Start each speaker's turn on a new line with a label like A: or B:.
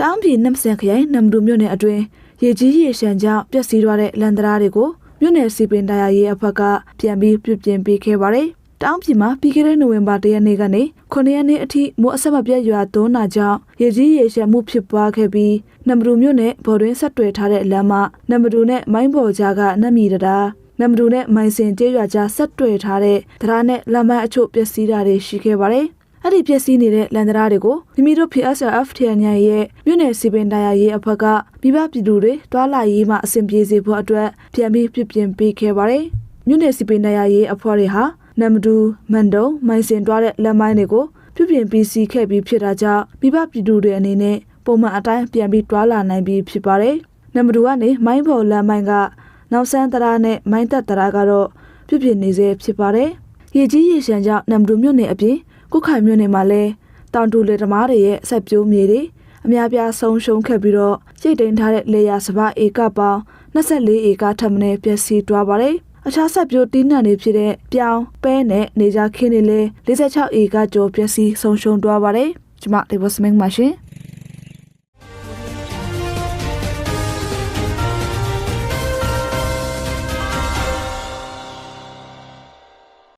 A: တအောင်းပြည်နမ်ဆန်ခရိုင်နမ်ဒူမြို့နယ်အတွင်းရေကြီးရေရှမ်းကြောင့်ပျက်စီးသွားတဲ့လန်တရာတွေကိုမြို့နယ်စီပင်တရားရေးအဖွဲ့ကပြန်ပြီးပြုပြင်ပေးခဲ့ပါတယ်။တအောင်းပြည်မှာပြီးခဲ့တဲ့နိုဝင်ဘာ၁ရက်နေ့ကနေ9ရက်နေ့အထိမိုးအဆက်မပြတ်ရွာသွန်းတာကြောင့်ရေကြီးရေရှမ်းမှုဖြစ်ပွားခဲ့ပြီးနမ်ဒူမြို့နယ်ဘော်တွင်းဆက်တွယ်ထားတဲ့လမ်းမနမ်ဒူနဲ့မိုင်းဘော်ကြားကနတ်မီတရာနမ်ဒူနဲ့မိုင်စင်ကျေးရွာကြားဆက်တွယ်ထားတဲ့တရားနဲ့လမ်းမအချို့ပျက်စီးတာတွေရှိခဲ့ပါတယ်။ အဲ့ဒီပျက်စီးနေတဲ့လန်ဒရာတွေကိုမိမိတို့ PSRF ထရညရဲ့မြို့နယ်စီပင်တရားရေးအဖွဲ့ကမိဘပြည်သူတွေတွာလာရေးမှအဆင်ပြေစေဖို့အတွက်ပြန်ပြီးပြပြင်ပေးခဲ့ပါတယ်။မြို့နယ်စီပင်တရားရေးအဖွဲ့တွေဟာနမ်ဒူမန်တုံမိုင်စင်တွားတဲ့လက်မိုင်းတွေကိုပြပြင်ပြီးစီခဲ့ပြီးဖြစ်တာကြောင့်မိဘပြည်သူတွေအနေနဲ့ပုံမှန်အတိုင်းပြန်ပြီးတွာလာနိုင်ပြီးဖြစ်ပါတယ်။နမ်ဒူကနေမိုင်းဘော်လမ်းမိုင်းကနောက်ဆန်းတရာနဲ့မိုင်းသက်တရာကတော့ပြပြင်နေစေဖြစ်ပါတယ်။ရေကြီးရေရှမ်းကြောင့်နမ်ဒူမြို့နယ်အပြင် ကုခိုင်မြို့နယ်မှာလည်းတောင်တူလေသမားတွေရဲ့ဆက်ပြိုးမြေတွေအများပြားဆုံးရှုံးခဲ့ပြီးတော့ရိတ်တိန်ထားတဲ့လေယာစပါးဧကပေါင်း24ဧကထပ်မံပျက်စီးသွားပါတယ်။အခြားဆက်ပြိုးတီးနှံတွေဖြစ်တဲ့ပြောင်းပဲနဲ့နေကြခင်းတွေလည်း46ဧကကျော်ပျက်စီးဆုံးရှုံးသွားပါတယ်။ကျွန်မဒေဝစမင်းပါရှင်။